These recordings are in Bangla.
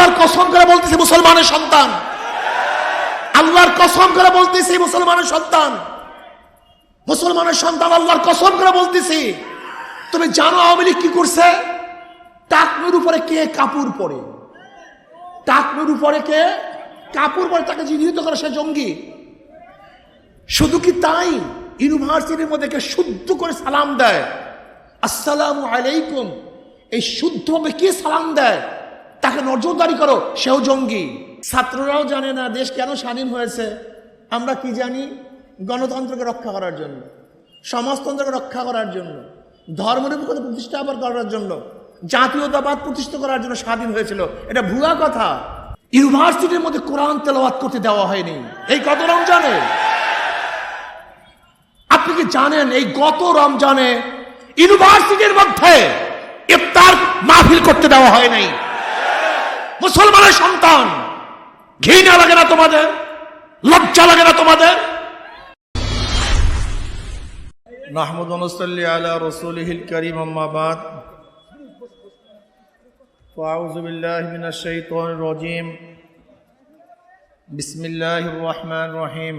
আল্লাহর কসম করে বলতেছি, মুসলমানের সন্তান। আল্লাহর কসম করে বলতেছি, মুসলমানের সন্তান। মুসলমানের সন্তান আল্লাহর কসম করে বলতেছি। তুমি জানো আওয়ামী লীগ কি করছে? টাকনুর উপরে কে কাপড় পরে? টাকনুর উপরে কে কাপড় পরে? তাকে চিহ্নিত করে সে জঙ্গি। শুধু কি তাই? ইউনিভার্সিটির মধ্যে কে শুদ্ধ করে সালাম দেয়? আসসালামু আলাইকুম। এই শুদ্ধভাবে কে সালাম দেয়? তাকে নজরদারি করো সেও জঙ্গি। ছাত্ররাও জানে না দেশ কেন স্বাধীন হয়েছে। আমরা কি জানি? গণতন্ত্রকে রক্ষা করার জন্য সমাজতন্ত্রকে রক্ষা করার জন্য ধর্মনিরপেক্ষতা প্রতিষ্ঠা আবার করার জন্য জাতীয়তাবাদ প্রতিষ্ঠা করার জন্য স্বাধীন হয়েছিল। এটা ভুয়া কথা। ইউনিভার্সিটির মধ্যে কোরআন তেলাওয়াত করতে দেওয়া হয়নি। এই কত রমজানে। আপনি কি জানেন এই গত রমজানে ইউনিভার্সিটির মধ্যে ইফতার মাহফিল করতে দেওয়া হয় নাই মুসলমানের সন্তান ঘৃণা লাগে না তোমাদের লজ্জা লাগে না তোমাদের نحمد ونصلي على رسوله الكريم أما بعد فأعوذ بالله من الشيطان الرجيم بسم الله الرحمن الرحيم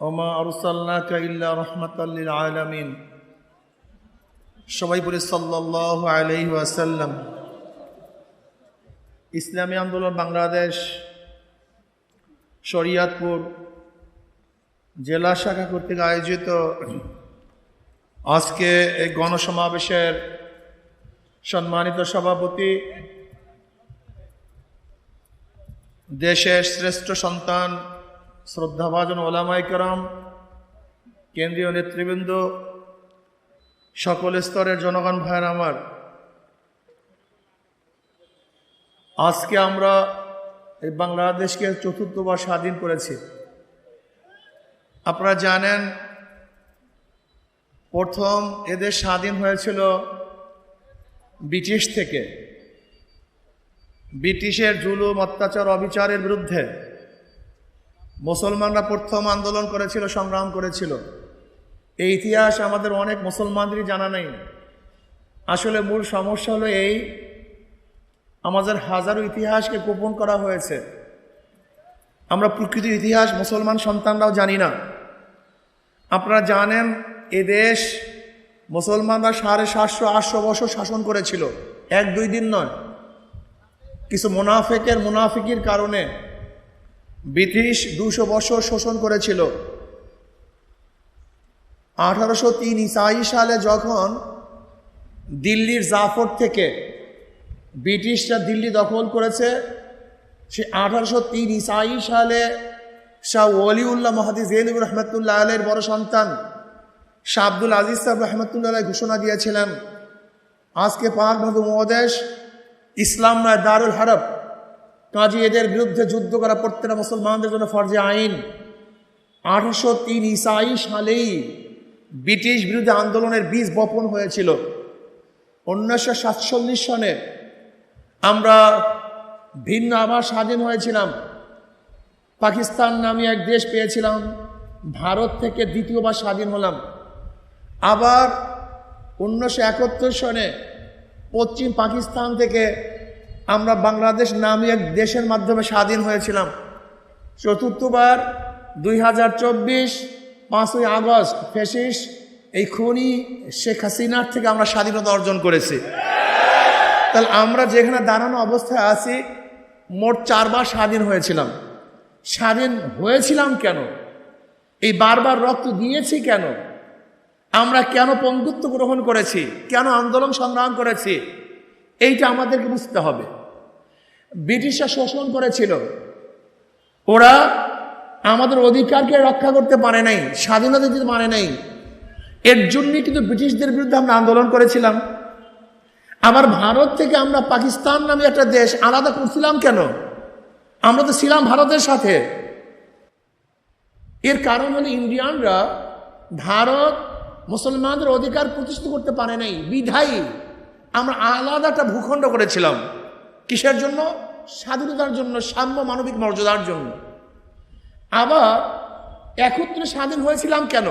وما أرسلناك إلا رحمة للعالمين সবাই বলে সাল্লাহ আলাইহি ওয়াসাল্লাম ইসলামী আন্দোলন, বাংলাদেশ, শরিয়াতপুর জেলা শাখা কর্তৃক আয়োজিত আজকে এই গণসমাবেশের সম্মানিত সভাপতি দেশের শ্রেষ্ঠ সন্তান শ্রদ্ধাভাজন ওলামাইকরাম কেন্দ্রীয় নেতৃবৃন্দ, সকল স্তরের জনগণ, ভাইয়ের আমার আজকে আমরা এই বাংলাদেশকে চতুর্থবার স্বাধীন করেছি। আপনারা জানেন, প্রথম এদের স্বাধীন হয়েছিল ব্রিটিশ থেকে। ব্রিটিশের জুলুম, অত্যাচার, অবিচারের বিরুদ্ধে। মুসলমানরা প্রথম আন্দোলন করেছিল, সংগ্রাম করেছিল। এই ইতিহাস আমাদের অনেক মুসলমানদেরই জানা নেই। আসলে মূল সমস্যা হলো এই আমাদের হাজারো ইতিহাসকে গোপন করা হয়েছে। আমরা প্রকৃত ইতিহাস, মুসলমান সন্তানরাও জানি না। আপনারা জানেন, এ দেশ মুসলমানরা সাড়ে সাতশো, আটশো বছর শাসন করেছিল। এক, দুই দিন নয়। কিছু মুনাফেকের মুনাফিকির কারণে ব্রিটিশ দুশো বছর শোষণ করেছিল। আঠারোশো তিন ইসাই সালে যখন দিল্লির জাফর থেকে ব্রিটিশরা দিল্লি দখল করেছে, সে আঠারোশো তিন ইসাই সালে শাহ ওলিউল্লাহ মহাদি জেনুর রহমতুল্লাহ আলের বড় সন্তান শাহ আব্দুল আজিজ সাহেব রহমতুল্লাহ ঘোষণা দিয়েছিলেন, আজকে পাক মধু মহাদেশ ইসলাম নয় দারুল হারব কাজী এদের বিরুদ্ধে যুদ্ধ করা প্রত্যেকটা মুসলমানদের জন্য ফরজে আইন। আঠারোশো তিন ইসাই সালেই ব্রিটিশ বিরুদ্ধে আন্দোলনের বীজ বপন হয়েছিল। উনিশশো সাতচল্লিশ সনে আমরা ভিন্ন আবার স্বাধীন হয়েছিলাম। পাকিস্তান নামে এক দেশ পেয়েছিলাম। ভারত থেকে দ্বিতীয়বার স্বাধীন হলাম। আবার উনিশশো একাত্তর সনে পশ্চিম পাকিস্তান থেকে আমরা বাংলাদেশ নামে এক দেশের মাধ্যমে স্বাধীন হয়েছিলাম। চতুর্থবার দুই হাজার চব্বিশ পাঁচই আগস্ট ফেসিস এই খুনি শেখ হাসিনার থেকে আমরা স্বাধীনতা অর্জন করেছি। তাহলে আমরা যেখানে দাঁড়ানো অবস্থায় আছি, মোট চারবার স্বাধীন হয়েছিলাম। স্বাধীন হয়েছিলাম কেন? এই বারবার রক্ত দিয়েছি কেন? আমরা কেন পঙ্গুত্ব গ্রহণ করেছি? কেন আন্দোলন সংগ্রাম করেছি? এইটা আমাদেরকে বুঝতে হবে। ব্রিটিশরা শোষণ করেছিল। ওরা আমাদের অধিকারকে রক্ষা করতে পারে নাই, স্বাধীনতা দিতে পারে নাই। এর জন্যই কিন্তু ব্রিটিশদের বিরুদ্ধে আমরা আন্দোলন করেছিলাম। আবার ভারত থেকে আমরা পাকিস্তান নামে একটা দেশ আলাদা করছিলাম কেন? আমরা তো ছিলাম ভারতের সাথে। এর কারণ হলো ইন্ডিয়ানরা ভারত মুসলমানদের অধিকার প্রতিষ্ঠিত করতে পারে নাই, বিধায়ী। আমরা আলাদা একটা ভূখণ্ড করেছিলাম। কিসের জন্য? স্বাধীনতার জন্য, সাম্য মানবিক মর্যাদার জন্য। আবার একত্রে স্বাধীন হয়েছিলাম কেন?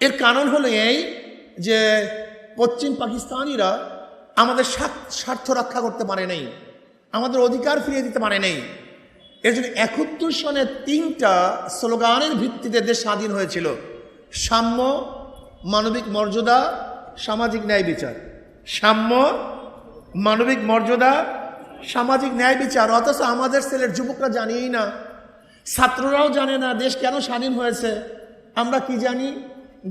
এর কারণ হলো এই যে পশ্চিম পাকিস্তানিরা আমাদের স্বার্থ রক্ষা করতে পারে নাই। আমাদের অধিকার ফিরিয়ে দিতে পারে নেই। এর জন্য একাত্তর সনে তিনটা স্লোগানের ভিত্তিতে দেশ স্বাধীন হয়েছিল। সাম্য, মানবিক মর্যাদা, সামাজিক ন্যায় বিচার। সাম্য, মানবিক মর্যাদা, সামাজিক ন্যায় বিচার। অথচ আমাদের ছেলের যুবকরা জানিই না, ছাত্ররাও জানে না দেশ কেন স্বাধীন হয়েছে। আমরা কি জানি?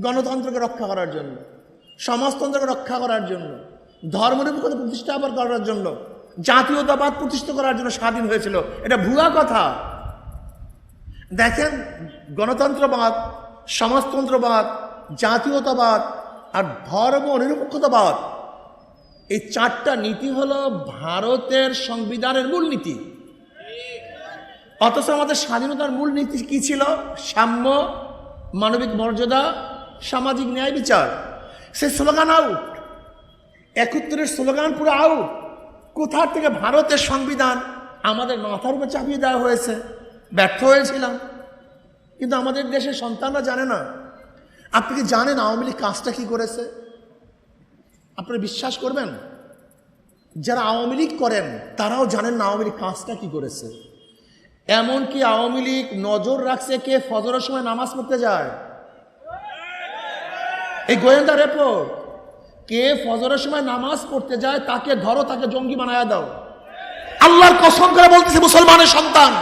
গণতন্ত্রকে রক্ষা করার জন্য, সমাজতন্ত্রকে রক্ষা করার জন্য। ধর্মনিরপেক্ষতা প্রতিষ্ঠা আবার করার জন্য, জাতীয়তাবাদ প্রতিষ্ঠা করার জন্য স্বাধীন হয়েছিল। এটা ভুয়া কথা। দেখেন, গণতন্ত্রবাদ, সমাজতন্ত্রবাদ, জাতীয়তাবাদ আর ধর্ম নিরপেক্ষতাবাদ এই চারটা নীতি হলো ভারতের সংবিধানের মূল নীতি। অথচ আমাদের স্বাধীনতার মূল নীতি কি ছিল? সাম্য, মানবিক মর্যাদা, সামাজিক ন্যায় বিচার। সে স্লোগান আউট একত্তরের স্লোগান পুরো আউট কোথা থেকে ভারতের সংবিধান আমাদের মাথার উপর চাপিয়ে দেওয়া হয়েছে। ব্যর্থ হয়েছিলাম। কিন্তু আমাদের দেশের সন্তানরা জানে না। আপনি কি জানেন আওয়ামী লীগ কাজটা কি করেছে? আপনারা বিশ্বাস করবেন? যারা আওয়ামী লীগ করেন, তারাও জানেন না আওয়ামী লীগ কাজটা কি করেছে। এমনকি আওয়ামী লীগ নজর রাখছে কে? ফজরের সময় নামাজ পড়তে যায়। এই গোয়েন্দা রিপোর্ট। কে ফজরের সময় নামাজ পড়তে যায়, তাকে ধরো, তাকে জঙ্গি বানায় দাও। আল্লাহর কসম করে বলতেছি, মুসলমানের সন্তান।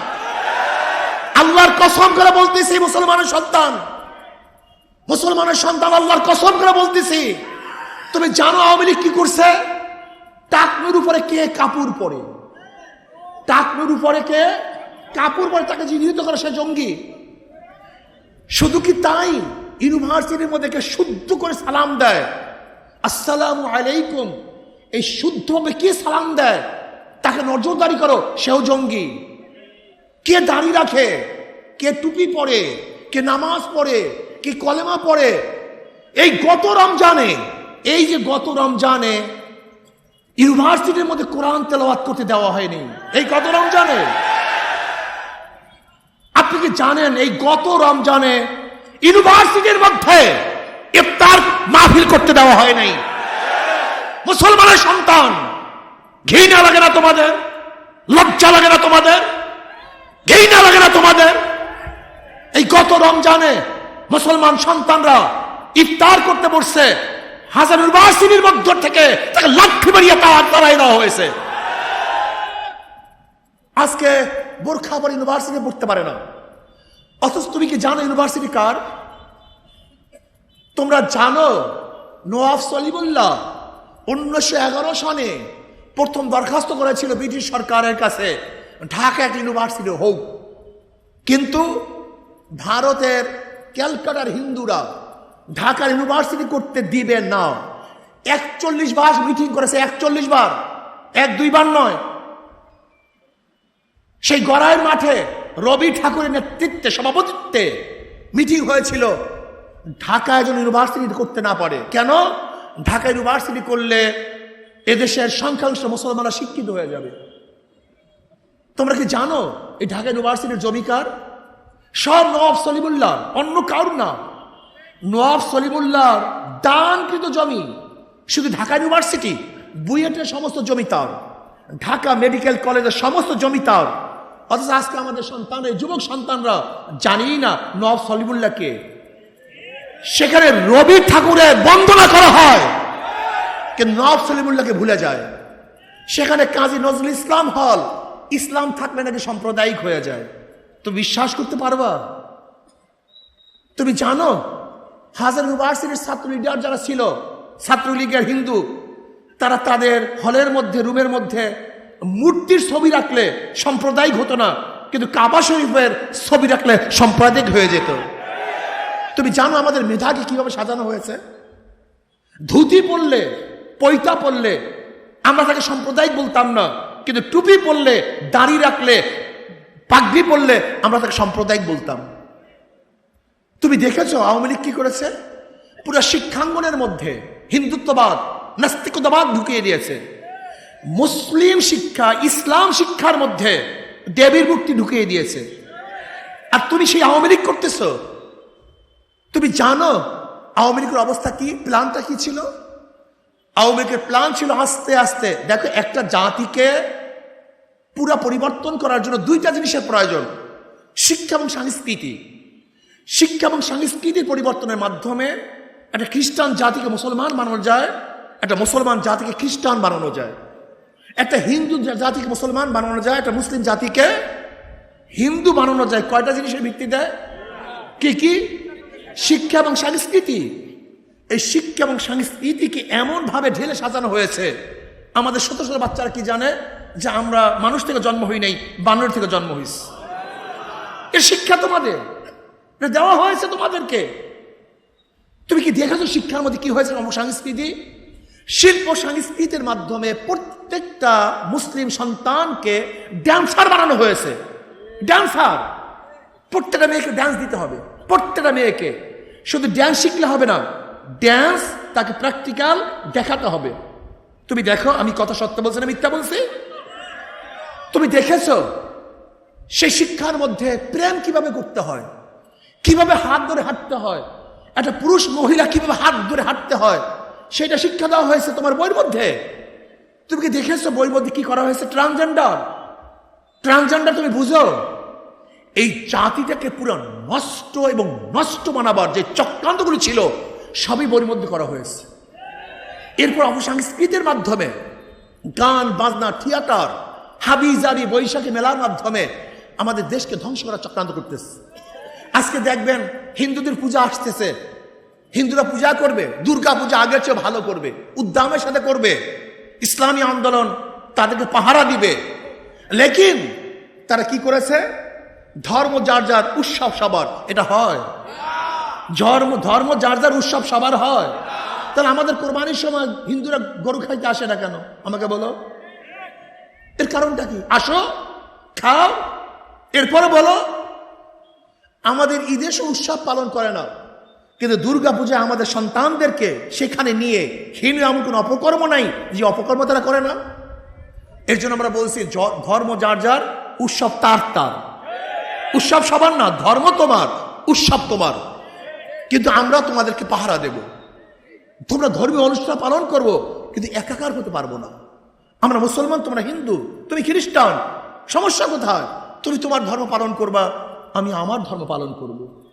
আল্লাহর কসম করে বলতেছি, মুসলমানের সন্তান। মুসলমানের সন্তান, আল্লাহর কসম করে বলতেছি। তুমি জানো আওয়ামী লীগ কি করছে? টাকনুর উপরে কে কাপুর পরে? টাকনুর উপরে কে কাপুর পরে? তাকে চিহ্নিত করে সে জঙ্গি। শুধু কি তাই? ইউনিভার্সিটির মধ্যে কে শুদ্ধ করে সালাম দেয়। আসসালামু আলাইকুম। এই শুদ্ধভাবে কে সালাম দেয়? তাকে নজরদারি করো, সেও জঙ্গি। কে দাড়ি রাখে? কে টুপি পরে? কে নামাজ পড়ে? কে কলেমা পড়ে? এই গত রমজানে, এই যে গত রমজানে ইউনিভার্সিটির মধ্যে কোরআন তেলাওয়াত করতে দেওয়া হয়নি। এই গত রমজানে। আপনি কি জানেন এই গত রমজানে ইউনিভার্সিটির মধ্যে ইফতার মাহফিল করতে দেওয়া হয় নাই। মুসলমানের সন্তান, ঘৃণা লাগে না তোমাদের, লজ্জা লাগে না তোমাদের, ঘৃণা লাগে না তোমাদের। এই গত রমজানে মুসলমান সন্তানরা ইফতার করতে বসছে, হাজার ইউনিভার্সিটির মধ্য থেকে তাকে লাঠি মারিয়ে তার তারাই দেওয়া হয়েছে। আজকে বোরখা পর ইউনিভার্সিটি পড়তে পারে না। অথচ তুমি কি জানো ইউনিভার্সিটি কার? তোমরা জানো নোয়াফ সলিমুল্লাহ উনিশশো এগারো সনে প্রথম দরখাস্ত করেছিল ব্রিটিশ সরকারের কাছে। ঢাকা একটা ইউনিভার্সিটি হোক। কিন্তু ভারতের ক্যালকাটার হিন্দুরা ঢাকা ইউনিভার্সিটি করতে দিবে না। একচল্লিশ বার মিটিং করেছে, একচল্লিশ বার। এক দুইবার নয়। সেই গড়াইয়ের মাঠে রবি ঠাকুরের নেতৃত্বে, সভাপতিত্বে মিটিং হয়েছিল। ঢাকায় যেন ইউনিভার্সিটি করতে না পারে। কেন? ঢাকা ইউনিভার্সিটি করলে এদেশের সংখ্যাংশ মুসলমানরা শিক্ষিত হয়ে যাবে। তোমরা কি জানো এই ঢাকা ইউনিভার্সিটির জমিকার সব নবাব সলিমুল্লাহ অন্য কারুর না। নবাব সলিমুল্লাহর দানকৃত জমি, শুধু ঢাকা ইউনিভার্সিটি বুয়েটের সমস্ত জমি তার। ঢাকা মেডিকেল কলেজের সমস্ত জমি তার। অথচ আজকে আমাদের সন্তান, এই যুবক সন্তানরা জানি না নবাব সলিমুল্লাহকে সেখানে রবি ঠাকুরের বন্দনা করা হয়। কিন্তু নবাব সলিমুল্লাহকে ভুলে যায়। সেখানে কাজী নজরুল ইসলাম হল। ইসলাম থাকলে নাকি সাম্প্রদায়িক হয়ে যায়। তো বিশ্বাস করতে পারবা? তুমি জানো, হাজার ইউনিভার্সিটির ছাত্র লিডার যারা ছিল, ছাত্রলীগের হিন্দু, তারা তাদের হলের মধ্যে, রুমের মধ্যে মূর্তির ছবি রাখলে সাম্প্রদায়িক হতো না। কিন্তু কাবা শরীফের ছবি রাখলে সাম্প্রদায়িক হয়ে যেত। তুমি জানো আমাদের মেধাকে কীভাবে সাজানো হয়েছে? ধুতি পরলে, পৈতা পরলে, আমরা তাকে সাম্প্রদায়িক বলতাম না, কিন্তু টুপি পরলে, দাড়ি রাখলে, পাগড়ি পরলে আমরা তাকে সাম্প্রদায়িক বলতাম। তুমি দেখেছ আওয়ামী লীগ কি করেছে? পুরো শিক্ষাঙ্গনের মধ্যে হিন্দুত্ববাদ, নাস্তিকতাবাদ ঢুকিয়ে দিয়েছে। মুসলিম শিক্ষা, ইসলাম শিক্ষার মধ্যে দেবীর মুক্তি ঢুকিয়ে দিয়েছে। আর তুমি সেই আওয়ামী লীগ করতেছো? তুমি জানো আওয়ামী লীগের অবস্থা কি? প্ল্যানটা কি ছিল? আওয়ামী লীগের প্ল্যান ছিল আস্তে আস্তে, দেখো একটা জাতিকে পুরা পরিবর্তন করার জন্য দুইটা জিনিসের প্রয়োজন, শিক্ষা এবং সংস্কৃতি। শিক্ষা এবং সংস্কৃতির পরিবর্তনের মাধ্যমে একটা খ্রিস্টান জাতিকে মুসলমান বানানো যায়, একটা মুসলমান জাতিকে খ্রিস্টান বানানো যায়। একটা হিন্দু জাতিকে মুসলমান বানানো যায়, একটা মুসলিম জাতিকে হিন্দু বানানো যায়। কয়টা জিনিসের ভিত্তিতে? কি কি? শিক্ষা এবং সংস্কৃতি। এই শিক্ষা এবং সংস্কৃতিকে এমনভাবে ঢেলে সাজানো হয়েছে। আমাদের শত শত বাচ্চারা কি জানে? যে আমরা মানুষ থেকে জন্ম হই নাই, বানর থেকে জন্ম হইছি এর শিক্ষা তোমাদের। দেওয়া হয়েছে তোমাদেরকে। তুমি কি দেখেছ শিক্ষার মধ্যে কি হয়েছে সংস্কৃতি? শিল্প সংস্কৃতির মাধ্যমে প্রত্যেকটা মুসলিম সন্তানকে ড্যান্সার বানানো হয়েছে। ড্যান্সার প্রত্যেকটা মেয়েকে ড্যান্স দিতে হবে। প্রত্যেকটা মেয়েকে। শুধু ড্যান্স শিখলে হবে না ড্যান্স তাকে প্র্যাকটিক্যাল দেখাতে হবে। তুমি দেখো, আমি কথা সত্য বলছি না মিথ্যা বলছি? তুমি দেখেছ? সেই শিক্ষার মধ্যে প্রেম কীভাবে করতে হয়? কীভাবে হাত ধরে হাঁটতে হয়? একটা পুরুষ মহিলা কীভাবে হাত ধরে হাঁটতে হয়? সেটা শিক্ষা দেওয়া হয়েছে তোমার বইয়ের মধ্যে। তুমি কি দেখেছ বইয়ের মধ্যে কি করা হয়েছে? ট্রান্সজেন্ডার ট্রান্সজেন্ডার তুমি বুঝো? এই জাতিটাকে পুরো নষ্ট এবং নষ্ট বানাবার যে চক্রান্তগুলো ছিল, সবই মধ্যে করা হয়েছে। এরপর অপসংস্কৃতির মাধ্যমে, গান, বাজনা, থিয়েটার হাবিজারি বৈশাখী মেলার মাধ্যমে আমাদের দেশকে ধ্বংস করার চক্রান্ত করতেছে। আজকে দেখবেন হিন্দুদের পূজা আসতেছে। হিন্দুরা পূজা করবে, দুর্গা পূজা আগের চেয়ে ভালো করবে, উদ্দামের সাথে করবে, ইসলামী আন্দোলন তাদেরকে পাহারা দিবে। লেকিন তারা কি করেছে? ধর্ম যার যার উৎসব সবার, এটা হয়। ধর্ম ধর্ম যার যার উৎসব সবার হয়। তাহলে আমাদের কোরবানির সময় হিন্দুরা গরু খাইতে আসে না কেন? আমাকে বলো। এর কারণটা কি? আসো, খাও, এরপরে বলো। আমাদের ঈদের সে উৎসব পালন করে না। কিন্তু দুর্গা পূজা আমাদের সন্তানদেরকে সেখানে নিয়ে হীন এমন কোনো অপকর্ম নাই যে অপকর্ম তারা করে না। এর জন্য আমরা বলছি ধর্ম যার যার, উৎসব তার তার। উৎসব সবার না, ধর্ম তোমার, উৎসব তোমার। কিন্তু আমরা তোমাদেরকে পাহারা দেব। তোমরা ধর্মীয় অনুষ্ঠান পালন করব, কিন্তু একাকার হতে পারব না। আমরা মুসলমান, তোমরা হিন্দু, তুমি খ্রিস্টান, সমস্যা কোথায়? তুমি তোমার ধর্ম পালন করবা, আমি আমার ধর্ম পালন করব।